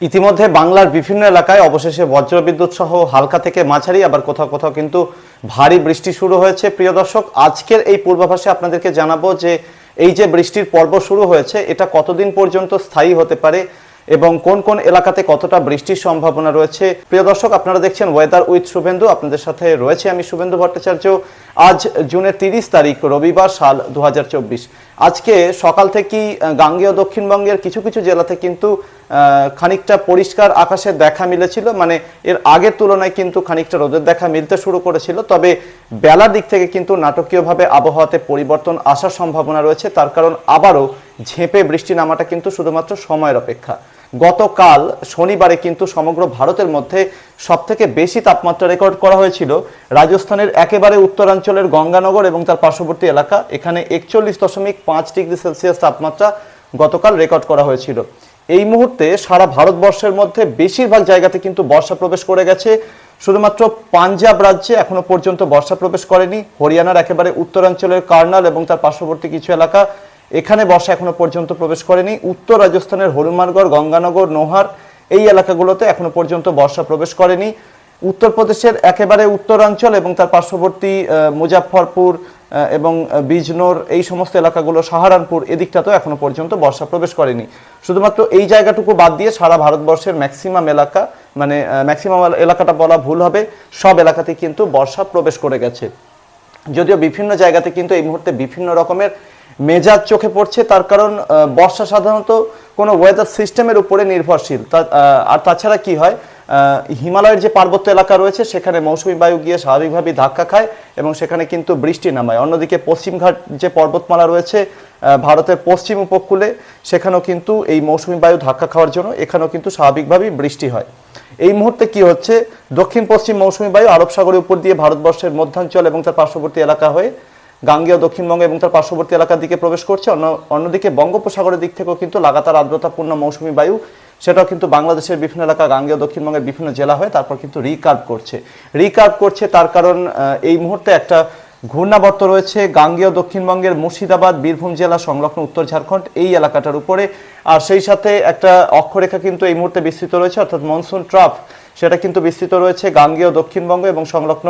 ইতিমধ্যে বাংলার বিভিন্ন এলাকায় অবশেষে বজ্রবিদ্যুৎ সহ হালকা থেকে মাঝারি, আবার কোথাও কোথাও কিন্তু ভারী বৃষ্টি শুরু হয়েছে। প্রিয় দর্শক, আজকের এই পূর্বাভাসে আপনাদেরকে জানাব যে এই যে বৃষ্টির পর্ব শুরু হয়েছে, এটা কতদিন পর্যন্ত স্থায়ী হতে পারে এবং কোন কোন এলাকাতে কতটা বৃষ্টির সম্ভাবনা রয়েছে। প্রিয় দর্শক, আপনারা দেখছেন ওয়েদার উইথ শুভেন্দু। আপনাদের সাথে রয়েছে আমি শুভেন্দু ভট্টাচার্য। আজ জুনের তিরিশ তারিখ, রবিবার সাল দু হাজার চব্বিশ। আজকে সকাল থেকেই গাঙ্গেয় দক্ষিণবঙ্গের কিছু কিছু জেলাতে কিন্তু খানিকটা পরিষ্কার আকাশের দেখা মিলেছিল। মানে এর আগের তুলনায় কিন্তু খানিকটা রোদের দেখা মিলতে শুরু করেছিল। তবে বেলার দিক থেকে কিন্তু নাটকীয়ভাবে আবহাওয়াতে পরিবর্তন আসার সম্ভাবনা রয়েছে। তার কারণ আবারও ঝেঁপে বৃষ্টি নামাটা কিন্তু শুধুমাত্র সময়ের অপেক্ষা। গতকাল শনিবারে কিন্তু সমগ্র ভারতের মধ্যে সব থেকে বেশি তাপমাত্রা রেকর্ড করা হয়েছিল। রাজস্থানের একেবারে উত্তরাঞ্চলের গঙ্গানগর এবং তার পার্শ্ববর্তী এলাকা, এখানে একচল্লিশ দশমিক পাঁচ ডিগ্রি সেলসিয়াস তাপমাত্রা গতকাল রেকর্ড করা হয়েছিল। এই মুহূর্তে সারা ভারতবর্ষের মধ্যে বেশিরভাগ জায়গাতে কিন্তু বর্ষা প্রবেশ করে গেছে। শুধুমাত্র পাঞ্জাব রাজ্যে এখনও পর্যন্ত বর্ষা প্রবেশ করেনি। হরিয়ানার একেবারে উত্তরাঞ্চলের কার্নাল এবং তার পার্শ্ববর্তী কিছু এলাকা এখানে বর্ষা এখনও পর্যন্ত প্রবেশ করেনি। উত্তর রাজস্থানের হনুমানগড় গঙ্গানগর নোহার এই এলাকাগুলোতে এখনও পর্যন্ত বর্ষা প্রবেশ করেনি। উত্তরপ্রদেশের একেবারে উত্তরাঞ্চল এবং তার পার্শ্ববর্তী আহ, এবং বিজনোর এই সমস্ত এলাকাগুলো সাহারানপুর এদিকটাতেও এখনও পর্যন্ত বর্ষা প্রবেশ করেনি। শুধুমাত্র এই জায়গাটুকু বাদ দিয়ে সারা ভারতবর্ষের ম্যাক্সিমাম এলাকা মানে ম্যাক্সিমাম এলাকাটা বলা ভুল হবে সব এলাকাতে কিন্তু বর্ষা প্রবেশ করে গেছে। যদিও বিভিন্ন জায়গাতে কিন্তু এই মুহূর্তে বিভিন্ন রকমের মেজাজ চোখে পড়ছে, তার কারণ বর্ষা সাধারণত কোনো ওয়েদার সিস্টেমের উপরে নির্ভরশীল। আর তাছাড়া কি হয় হিমালয়ের যে পার্বত্য এলাকা রয়েছে, সেখানে মৌসুমি বায়ু গিয়ে স্বাভাবিকভাবেই ধাক্কা খায় এবং সেখানে কিন্তু বৃষ্টি নামায়। অন্যদিকে পশ্চিমঘাট যে পর্বতমালা রয়েছে ভারতের পশ্চিম উপকূলে, সেখানেও কিন্তু এই মৌসুমি বায়ু ধাক্কা খাওয়ার জন্য এখানেও কিন্তু স্বাভাবিকভাবেই বৃষ্টি হয়। এই মুহূর্তে কি হচ্ছে দক্ষিণ পশ্চিম মৌসুমী বায়ু আরব সাগরের উপর দিয়ে ভারতবর্ষের মধ্যাঞ্চল এবং তার পার্শ্ববর্তী এলাকা হয়ে গাঙ্গেয় দক্ষিণবঙ্গ এবং তার পার্শ্ববর্তী এলাকার দিকে প্রবেশ করছে। অন্য, অন্যদিকে বঙ্গোপসাগরের দিক থেকেও কিন্তু লাগাতার আর্দ্রতাপূর্ণ মৌসুমি বায়ু, সেটাও কিন্তু বাংলাদেশের বিভিন্ন এলাকা, গাঙ্গেয় দক্ষিণবঙ্গের বিভিন্ন জেলা হয়ে তারপর কিন্তু রিকার্ভ করছে। রিকার্ভ করছে তার কারণ এই মুহূর্তে একটা ঘূর্ণাবর্ত রয়েছে গাঙ্গেয় দক্ষিণবঙ্গের মুর্শিদাবাদ, বীরভূম জেলা সংলগ্ন উত্তর ঝাড়খণ্ড, এই এলাকাটার উপরে। আর সেই সাথে একটা অক্ষরেখা কিন্তু এই মুহূর্তে বিস্তৃত রয়েছে, অর্থাৎ মনসুন ট্রাফ, সেটা কিন্তু বিস্তৃত রয়েছে গাঙ্গেয় দক্ষিণবঙ্গ এবং সংলগ্ন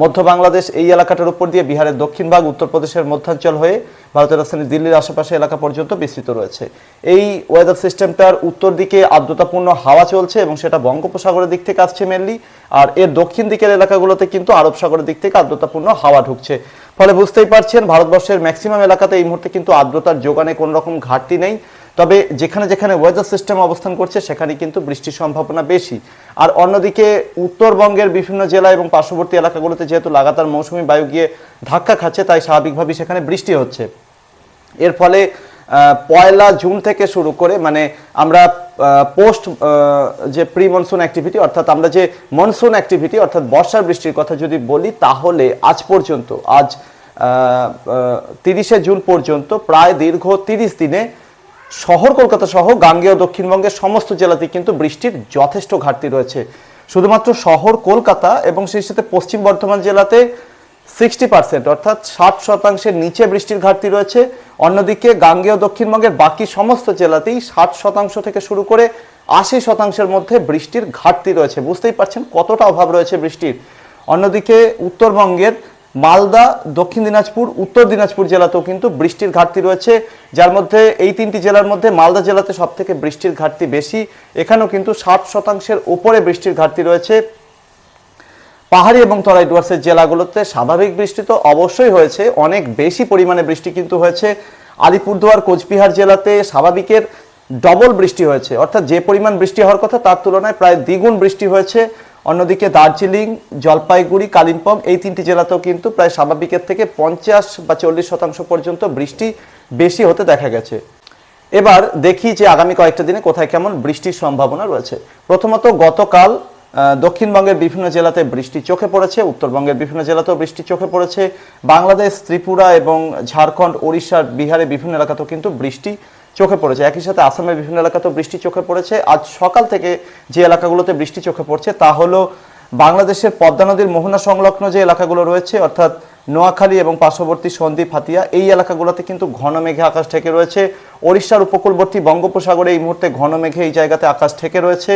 মধ্য বাংলাদেশ এই এলাকাটার উপর দিয়ে বিহারের দক্ষিণ ভাগ, উত্তরপ্রদেশের মধ্যাঞ্চল হয়ে ভারতের রাজধানী দিল্লির আশেপাশে এলাকা পর্যন্ত বিস্তৃত রয়েছে। এই ওয়েদার সিস্টেমটার উত্তর দিকে আর্দ্রতাপূর্ণ হাওয়া চলছে এবং সেটা বঙ্গোপসাগরের দিক থেকে আসছে মেনলি আর এর দক্ষিণ দিকের এলাকাগুলোতে কিন্তু আরব সাগরের দিক থেকে আর্দ্রতাপূর্ণ হাওয়া ঢুকছে। ফলে বুঝতেই পারছেন, ভারতবর্ষের ম্যাক্সিমাম এলাকাতে এই মুহূর্তে কিন্তু আর্দ্রতার যোগানে কোনো রকম ঘাটতি নেই। তবে যেখানে যেখানে ওয়েদার সিস্টেম অবস্থান করছে, সেখানে কিন্তু বৃষ্টির সম্ভাবনা বেশি। আর অন্যদিকে উত্তরবঙ্গের বিভিন্ন জেলা এবং পার্শ্ববর্তী এলাকাগুলোতে যেহেতু লাগাতার মৌসুমি বায়ু গিয়ে ধাক্কা খাচ্ছে, তাই স্বাভাবিকভাবেই সেখানে বৃষ্টি হচ্ছে। এর ফলে পয়লা জুন থেকে শুরু করে মানে আমরা পোস্ট যে প্রি মনসুন অ্যাক্টিভিটি অর্থাৎ আমরা যে মনসুন অ্যাক্টিভিটি অর্থাৎ বর্ষার বৃষ্টির কথা যদি বলি, তাহলে আজ পর্যন্ত, আজ তিরিশে জুন পর্যন্ত প্রায় দীর্ঘ তিরিশ দিনে শহর কলকাতা সহ গাঙ্গেয় দক্ষিণবঙ্গের সমস্ত জেলাতে কিন্তু বৃষ্টির যথেষ্ট ঘাটতি রয়েছে। শুধুমাত্র শহর, কলকাতা এবং সেই সাথে পশ্চিম বর্ধমান জেলাতে সিক্সটি পার্সেন্ট অর্থাৎ ষাট শতাংশের নিচে বৃষ্টির ঘাটতি রয়েছে। অন্যদিকে গাঙ্গেয় দক্ষিণবঙ্গের বাকি সমস্ত জেলাতেই ষাট শতাংশ থেকে শুরু করে আশি শতাংশের মধ্যে বৃষ্টির ঘাটতি রয়েছে। বুঝতেই পারছেন কতটা অভাব রয়েছে বৃষ্টির। অন্যদিকে উত্তরবঙ্গের মালদা, দক্ষিণ দিনাজপুর, উত্তর দিনাজপুর জেলাতেও কিন্তু বৃষ্টির ঘাটতি রয়েছে। যার মধ্যে, এই তিনটি জেলার মধ্যে মালদা জেলাতে সব থেকে বৃষ্টির ঘাটতি বেশি। এখানেও কিন্তু ষাট শতাংশের উপরে বৃষ্টির ঘাটতি রয়েছে। পাহাড়ি এবং তরাই ডুয়ার্সের জেলাগুলোতে স্বাভাবিক বৃষ্টি তো অবশ্যই হয়েছে। অনেক বেশি পরিমাণে বৃষ্টি কিন্তু হয়েছে। আলিপুরদুয়ার, কোচবিহার জেলাতে স্বাভাবিকের ডবল বৃষ্টি হয়েছে। অর্থাৎ যে পরিমাণ বৃষ্টি হওয়ার কথা তার তুলনায় প্রায় দ্বিগুণ বৃষ্টি হয়েছে। অন্যদিকে দার্জিলিং, জলপাইগুড়ি, কালিম্পং এই তিনটি জেলাতেও কিন্তু প্রায় স্বাভাবিকের থেকে পঞ্চাশ বা চল্লিশ শতাংশ পর্যন্ত বৃষ্টি বেশি হতে দেখা গেছে। এবার দেখি যে আগামী কয়েকটা দিনে কোথায় কেমন বৃষ্টির সম্ভাবনা রয়েছে। প্রথমত, গতকাল দক্ষিণবঙ্গের বিভিন্ন জেলাতে বৃষ্টি চোখে পড়েছে, উত্তরবঙ্গের বিভিন্ন জেলাতেও বৃষ্টি চোখে পড়েছে। বাংলাদেশ, ত্রিপুরা এবং ঝাড়খণ্ড ওড়িশার বিহারের বিভিন্ন এলাকাতেও কিন্তু বৃষ্টি চোখে পড়েছে। একই সাথে আসামের বিভিন্ন এলাকাতেও বৃষ্টি চোখে পড়েছে। আজ সকাল থেকে যে এলাকাগুলোতে বৃষ্টি চোখে পড়ছে তা হলো বাংলাদেশের পদ্মা নদীর মোহনা সংলগ্ন যে এলাকাগুলো রয়েছে, অর্থাৎ নোয়াখালী এবং পার্শ্ববর্তী সন্দ্বীপ, হাতিয়া, এই এলাকাগুলোতে কিন্তু ঘন মেঘে আকাশ ঠেকে রয়েছে। ওড়িশার উপকূলবর্তী বঙ্গোপসাগরে এই মুহূর্তে ঘন মেঘে এই জায়গাতে আকাশ ঠেকে রয়েছে।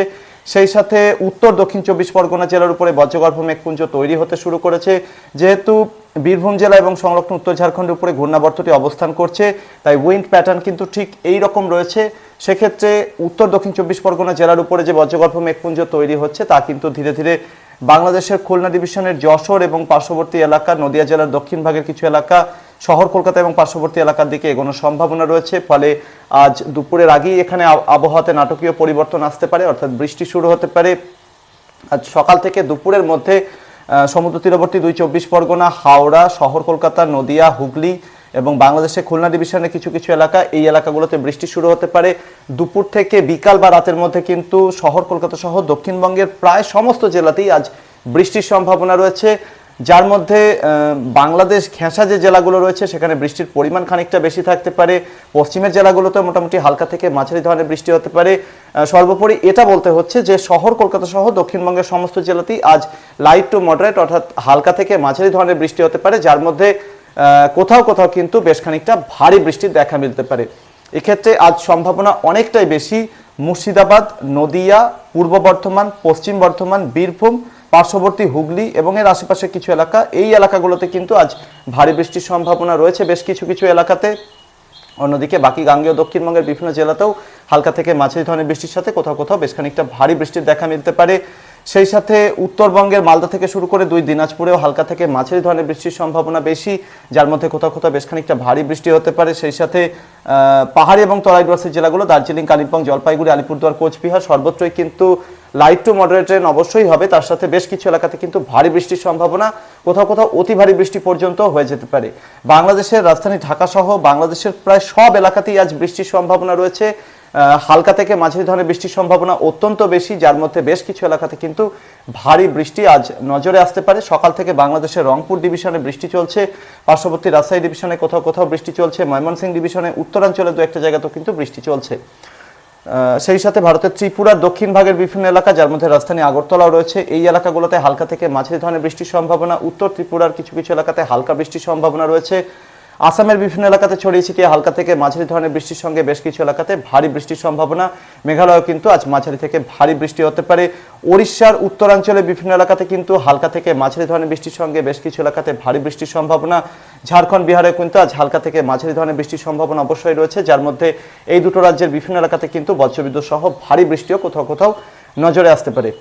সেই সাথে উত্তর দক্ষিণ চব্বিশ পরগনা জেলার উপরে বজ্রগর্ভ মেঘপুঞ্জ তৈরি হতে শুরু করেছে। যেহেতু বীরভূম জেলা এবং সংলগ্ন উত্তর ঝাড়খণ্ডের উপরে ঘূর্ণাবর্তটি অবস্থান করছে, তাই উইন্ড প্যাটার্ন কিন্তু ঠিক এই রকম রয়েছে। সেক্ষেত্রে উত্তর দক্ষিণ চব্বিশ পরগনা জেলার উপরে যে বজ্রগর্ভ মেঘপুঞ্জ তৈরি হচ্ছে, তা কিন্তু ধীরে ধীরে বাংলাদেশের খুলনা ডিভিশনের যশোর এবং পার্শ্ববর্তী এলাকা, নদিয়া জেলার দক্ষিণ ভাগের কিছু এলাকা শহর কলকাতা এবং পার্শ্ববর্তী এলাকার দিকে এগোনোর সম্ভাবনা রয়েছে। ফলে আজ দুপুরের আগেই এখানে আবহাওয়াতে নাটকীয় পরিবর্তন আসতে পারে, অর্থাৎ বৃষ্টি শুরু হতে পারে। আজ সকাল থেকে দুপুরের মধ্যে সমুদ্র তীরবর্তী দুই চব্বিশ পরগনা, হাওড়া, শহর কলকাতা, নদিয়া, হুগলি এবং বাংলাদেশে খুলনা ডিভিশনের কিছু কিছু এলাকা, এই এলাকাগুলোতে বৃষ্টি শুরু হতে পারে। দুপুর থেকে বিকাল বা রাতের মধ্যে কিন্তু শহর কলকাতা সহ দক্ষিণবঙ্গের প্রায় সমস্ত জেলাতেই আজ বৃষ্টির সম্ভাবনা রয়েছে। যার মধ্যে বাংলাদেশ ঘেঁষা যে জেলাগুলো রয়েছে, সেখানে বৃষ্টির পরিমাণ খানিকটা বেশি থাকতে পারে। পশ্চিমের জেলাগুলোতে মোটামুটি হালকা থেকে মাঝারি ধরনের বৃষ্টি হতে পারে। সর্বোপরি এটা বলতে হচ্ছে যে, শহর কলকাতা সহ দক্ষিণবঙ্গের সমস্ত জেলাতেই আজ লাইট টু মডারেট অর্থাৎ হালকা থেকে মাঝারি ধরনের বৃষ্টি হতে পারে, যার মধ্যে কোথাও কোথাও কিন্তু বেশ খানিকটা ভারী বৃষ্টির দেখা মিলতে পারে। এক্ষেত্রে আজ সম্ভাবনা অনেকটাই বেশি। মুর্শিদাবাদ, নদিয়া, পূর্ব বর্ধমান, পশ্চিম বর্ধমান, বীরভূম পার্শ্ববর্তী হুগলি এবং এর আশেপাশের কিছু এলাকা। এই এলাকাগুলোতে কিন্তু আজ ভারী বৃষ্টির সম্ভাবনা রয়েছে বেশ কিছু কিছু এলাকাতে। অন্যদিকে বাকি গাঙ্গেয় দক্ষিণবঙ্গের বিভিন্ন জেলাতেও হালকা থেকে মাঝারি ধরনের বৃষ্টির সাথে কোথাও কোথাও বেশ খানিকটা ভারী বৃষ্টির দেখা মিলতে পারে। সেই সাথে উত্তরবঙ্গের মালদা থেকে শুরু করে দুই দিনাজপুরেও হালকা থেকে মাঝারি ধরনের বৃষ্টির সম্ভাবনা বেশি, যার মধ্যে কোথাও কোথাও বেশ খানিকটা ভারী বৃষ্টি হতে পারে। সেই সাথে পাহাড়ি এবং তরাইডোয়াসের জেলাগুলো, দার্জিলিং, কালিম্পং, জলপাইগুড়ি, আলিপুরদুয়ার, কোচবিহার, সর্বত্রই কিন্তু লাইট টু মডারেট রেন অবশ্যই হবে। তার সাথে বেশ কিছু এলাকাতে কিন্তু ভারী বৃষ্টির সম্ভাবনা, কোথাও কোথাও অতি ভারী বৃষ্টি পর্যন্ত হয়ে যেতে পারে। বাংলাদেশের রাজধানী ঢাকা সহ বাংলাদেশের প্রায় সব এলাকাতেই আজ বৃষ্টির সম্ভাবনা রয়েছে। হালকা থেকে মাঝারি ধরনের বৃষ্টির সম্ভাবনা অত্যন্ত বেশি, যার মধ্যে বেশ কিছু এলাকাতে কিন্তু ভারী বৃষ্টি আজ নজরে আসতে পারে। সকাল থেকে বাংলাদেশের রংপুর ডিভিশনে বৃষ্টি চলছে, পার্শ্ববর্তী রাজশাহী ডিভিশনে কোথাও কোথাও বৃষ্টি চলছে, ময়মনসিংহ ডিভিশনে উত্তরাঞ্চলে দু একটা জায়গাতেও কিন্তু বৃষ্টি চলছে। সেই সাথে ভারতের ত্রিপুরার দক্ষিণ ভাগের বিভিন্ন এলাকা, যার মধ্যে রাজধানী আগরতলাও রয়েছে, এই এলাকাগুলোতে হালকা থেকে মাঝারি ধরনের বৃষ্টির সম্ভাবনা, উত্তর ত্রিপুরার কিছু কিছু এলাকাতে হালকা বৃষ্টির সম্ভাবনা রয়েছে। আসামের বিভিন্ন এলাকাতে ছড়িয়ে ছিটিয়ে হালকা থেকে মাঝারি ধরনের বৃষ্টির সঙ্গে বেশ কিছু এলাকাতে ভারী বৃষ্টির সম্ভাবনা। মেঘালয় কিন্তু আজ মাঝারি থেকে ভারী বৃষ্টি হতে পারে। ওড়িশার উত্তরাঞ্চলে বিভিন্ন এলাকাতে কিন্তু হালকা থেকে মাঝারি ধরনের বৃষ্টির সঙ্গে বেশ কিছু এলাকাতে ভারী বৃষ্টির সম্ভাবনা। ঝাড়খণ্ড বিহারে কিন্তু আজ হালকা থেকে মাঝারি ধরনের বৃষ্টির সম্ভাবনা অবশ্যই রয়েছে। যার মধ্যে এই দুটো রাজ্যের বিভিন্ন এলাকাতে কিন্তু বজ্রবিদ্যুৎ সহ ভারী বৃষ্টিও কোথাও কোথাও নজরে আসতে পারে।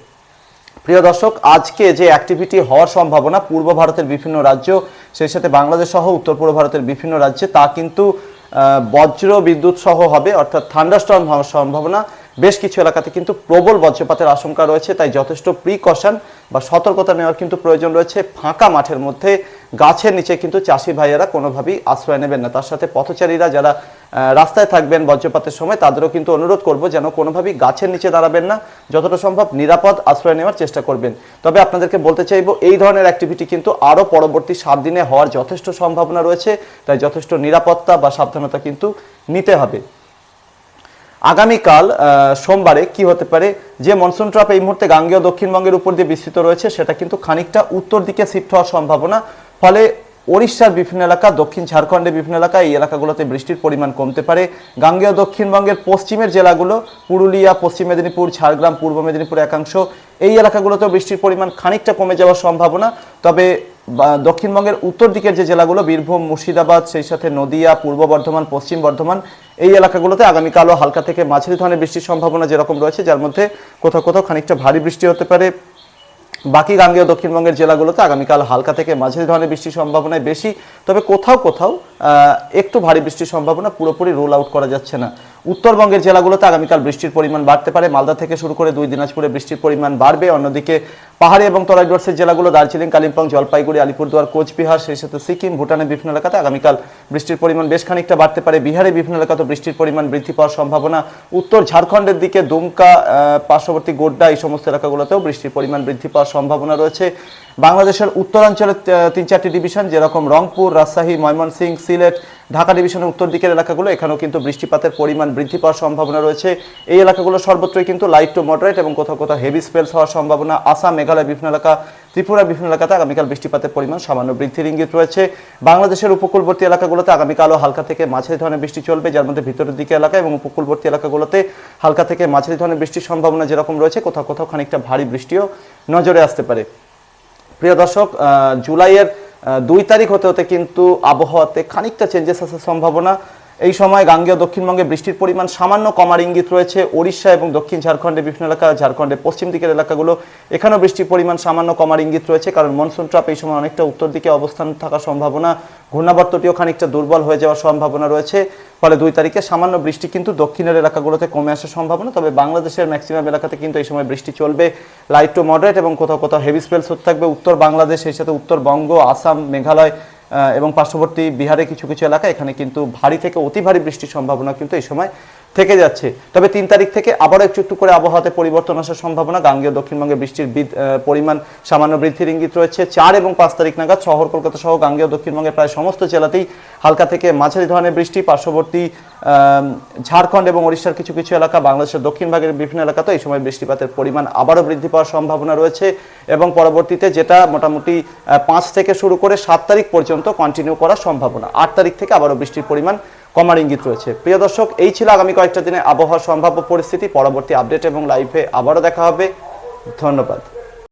প্রিয় দর্শক, আজকে যে অ্যাক্টিভিটি হওয়ার সম্ভাবনা, পূর্ব ভারতের বিভিন্ন রাজ্য সেই সাথে বাংলাদেশ সহ উত্তর পূর্ব ভারতের বিভিন্ন রাজ্যে, তা কিন্তু বজ্র বিদ্যুৎ সহ হবে, অর্থাৎ থান্ডারস্টর্ম হওয়ার সম্ভাবনা। বেশ কিছু এলাকাতে কিন্তু প্রবল বজ্রপাতের আশঙ্কা রয়েছে, তাই যথেষ্ট প্রিকশন বা সতর্কতা নেওয়ার কিন্তু প্রয়োজন রয়েছে। ফাঁকা মাঠের মধ্যে, গাছের নিচে কিন্তু চাষি ভাইয়েরা কোনোভাবেই আশ্রয় নেবেন না। তার সাথে পথচারীরা যারা রাস্তায় থাকবেন বজ্রপাতের সময়, তাদেরও কিন্তু অনুরোধ করব যেন কোনোভাবেই গাছের নিচে দাঁড়াবেন না, যতটা সম্ভব নিরাপদ আশ্রয় নেওয়ার চেষ্টা করবেন। তবে আপনাদেরকে বলতে চাইব, এই ধরনের অ্যাক্টিভিটি কিন্তু আরও পরবর্তী সাত দিনে হওয়ার যথেষ্ট সম্ভাবনা রয়েছে, তাই যথেষ্ট নিরাপত্তা বা সাবধানতা কিন্তু নিতে হবে। আগামীকাল সোমবারে কি হতে পারে, যে মনসুন ট্রাপ এই মুহূর্তে গাঙ্গেয় দক্ষিণবঙ্গের উপর দিয়ে বিস্তৃত রয়েছে, সেটা কিন্তু খানিকটা উত্তর দিকে শিফট হওয়ার সম্ভাবনা, ফলে ওড়িশার বিভিন্ন এলাকা, দক্ষিণ ঝাড়খণ্ডের বিভিন্ন এলাকা, এই এলাকাগুলোতে বৃষ্টির পরিমাণ কমতে পারে। গাঙ্গেয় দক্ষিণবঙ্গের পশ্চিমের জেলাগুলো, পুরুলিয়া, পশ্চিম মেদিনীপুর, ঝাড়গ্রাম, পূর্ব মেদিনীপুর একাংশ, এই এলাকাগুলোতেও বৃষ্টির পরিমাণ খানিকটা কমে যাওয়ার সম্ভাবনা। তবে দক্ষিণবঙ্গের উত্তর দিকের যে জেলাগুলো, বীরভূম, মুর্শিদাবাদ, সেই সাথে নদিয়া, পূর্ব বর্ধমান, পশ্চিম বর্ধমান, এই এলাকাগুলোতে আগামীকালও হালকা থেকে মাঝারি ধরনের বৃষ্টির সম্ভাবনা যেরকম রয়েছে, যার মধ্যে কোথাও কোথাও খানিকটা ভারী বৃষ্টি হতে পারে। বাকি গাঙ্গেয় দক্ষিণবঙ্গের জেলাগুলোতে আগামীকাল হালকা থেকে মাঝারি ধরনের বৃষ্টির সম্ভাবনায় বেশি। তবে কোথাও কোথাও একটু ভারী বৃষ্টির সম্ভাবনা পুরোপুরি রোল আউট করা যাচ্ছে না। উত্তরবঙ্গের জেলাগুলোতে আগামীকাল বৃষ্টির পরিমাণ বাড়তে পারে। মালদা থেকে শুরু করে দুই দিনাজপুরে বৃষ্টির পরিমাণ বাড়বে। অন্যদিকে পাহাড়ি এবং তরাই তরাইডোর্সের জেলাগুলো দার্জিলিং, কালিম্পং, জলপাইগুড়ি, আলিপুরদুয়ার, কোচবিহার সেই সাথে সিকিম, ভুটানের বিভিন্ন এলাকাতে আগামীকাল বৃষ্টির পরিমাণ বেশ খানিকটা বাড়তে পারে। বিহারের বিভিন্ন এলাকাতে বৃষ্টির পরিমাণ বৃদ্ধি পাওয়ার সম্ভাবনা। উত্তর ঝাড়খণ্ডের দিকে দুমকা পার্শ্ববর্তী গোড্ডা এই সমস্ত এলাকাগুলোতেও বৃষ্টির পরিমাণ বৃদ্ধি পাওয়ার সম্ভাবনা রয়েছে। বাংলাদেশের উত্তরাঞ্চলের তিন চারটি ডিভিশন, যেরকম রংপুর, রাজশাহী ময়মনসিংহ সিলেট, ঢাকা ডিভিশনের উত্তর দিকের এলাকাগুলো, এখানেও কিন্তু বৃষ্টিপাতের পরিমাণ বৃদ্ধি পাওয়ার সম্ভাবনা রয়েছে। এই এলাকাগুলো সর্বত্রই কিন্তু লাইট টু মডারেট এবং কোথাও কোথাও হেভি স্পেলস হওয়ার সম্ভাবনা। আসাম মেঘালয় বিভিন্ন এলাকা, ত্রিপুরা বিভিন্ন এলাকাতে আগামীকাল বৃষ্টিপাতের পরিমাণ সামান্য বৃদ্ধির ইঙ্গিত রয়েছে। বাংলাদেশের উপকূলবর্তী এলাকাগুলোতে আগামীকালও হালকা থেকে মাঝারি ধরনের বৃষ্টি চলবে, যার মধ্যে ভিতরের দিকে এলাকা এবং উপকূলবর্তী এলাকাগুলোতে হালকা থেকে মাঝারি ধরনের বৃষ্টির সম্ভাবনা যেরকম রয়েছে, কোথাও কোথাও খানিকটা ভারী বৃষ্টিও নজরে আসতে পারে। প্রিয় দর্শক জুলাইয়ের দুই তারিখ হতে হতে কিন্তু আবহাওয়াতে খানিকটা চেঞ্জেস আসার সম্ভাবনা। এই সময় গাঙ্গেয় দক্ষিণবঙ্গে বৃষ্টির পরিমাণ সামান্য কমার ইঙ্গিত রয়েছে। ওড়িশা এবং দক্ষিণ ঝাড়খণ্ডের বিভিন্ন এলাকা, ঝাড়খণ্ডের পশ্চিম দিকের এলাকাগুলো এখানেও বৃষ্টির পরিমাণ সামান্য কমার ইঙ্গিত রয়েছে, কারণ মনসুন ট্রাপ এই সময় অনেকটা উত্তর দিকে অবস্থান থাকার সম্ভাবনা, ঘূর্ণাবর্তটিও খানিকটা দুর্বল হয়ে যাওয়ার সম্ভাবনা রয়েছে। ফলে দুই তারিখে সামান্য বৃষ্টি কিন্তু দক্ষিণের এলাকাগুলোতে কমে আসার সম্ভাবনা, তবে বাংলাদেশের ম্যাক্সিমাম এলাকাতে কিন্তু এই সময় বৃষ্টি চলবে। লাইট টু মডারেট এবং কোথাও কোথাও হেভি স্পেলস হতে থাকবে। উত্তর বাংলাদেশ সেই সাথে উত্তরবঙ্গ, আসাম, মেঘালয় এবং পার্শ্ববর্তী বিহারে কিছু কিছু এলাকা এখানে কিন্তু ভারী থেকে অতি ভারী বৃষ্টির সম্ভাবনা কিন্তু এই সময় থেকে যাচ্ছে। তবে তিন তারিখ থেকে আবারও একটু একটু করে আবহাওয়াতে পরিবর্তন আসার সম্ভাবনা। গাঙ্গেয় দক্ষিণবঙ্গে বৃষ্টির পরিমাণ সামান্য বৃদ্ধির ইঙ্গিত রয়েছে। চার এবং পাঁচ তারিখ নাগাদ শহর, কলকাতা সহ গাঙ্গেয় দক্ষিণবঙ্গের প্রায় সমস্ত জেলাতেই হালকা থেকে মাঝারি ধরনের বৃষ্টি। পার্শ্ববর্তী ঝাড়খণ্ড এবং ওড়িশার কিছু কিছু এলাকা, বাংলাদেশের দক্ষিণ ভাগের বিভিন্ন এলাকাতে এই সময় বৃষ্টিপাতের পরিমাণ আবারও বৃদ্ধি পাওয়ার সম্ভাবনা রয়েছে এবং পরবর্তীতে যেটা মোটামুটি পাঁচ থেকে শুরু করে সাত তারিখ পর্যন্ত কন্টিনিউ করার সম্ভাবনা। আট তারিখ থেকে আবারও বৃষ্টির পরিমাণ কমার ইঙ্গিত রয়েছে। প্রিয় দর্শক, এই ছিল আগামী কয়েকটা দিনে আবহাওয়ার সম্ভাব্য পরিস্থিতি। পরবর্তী আপডেট এবং লাইভে আবারও দেখা হবে। ধন্যবাদ।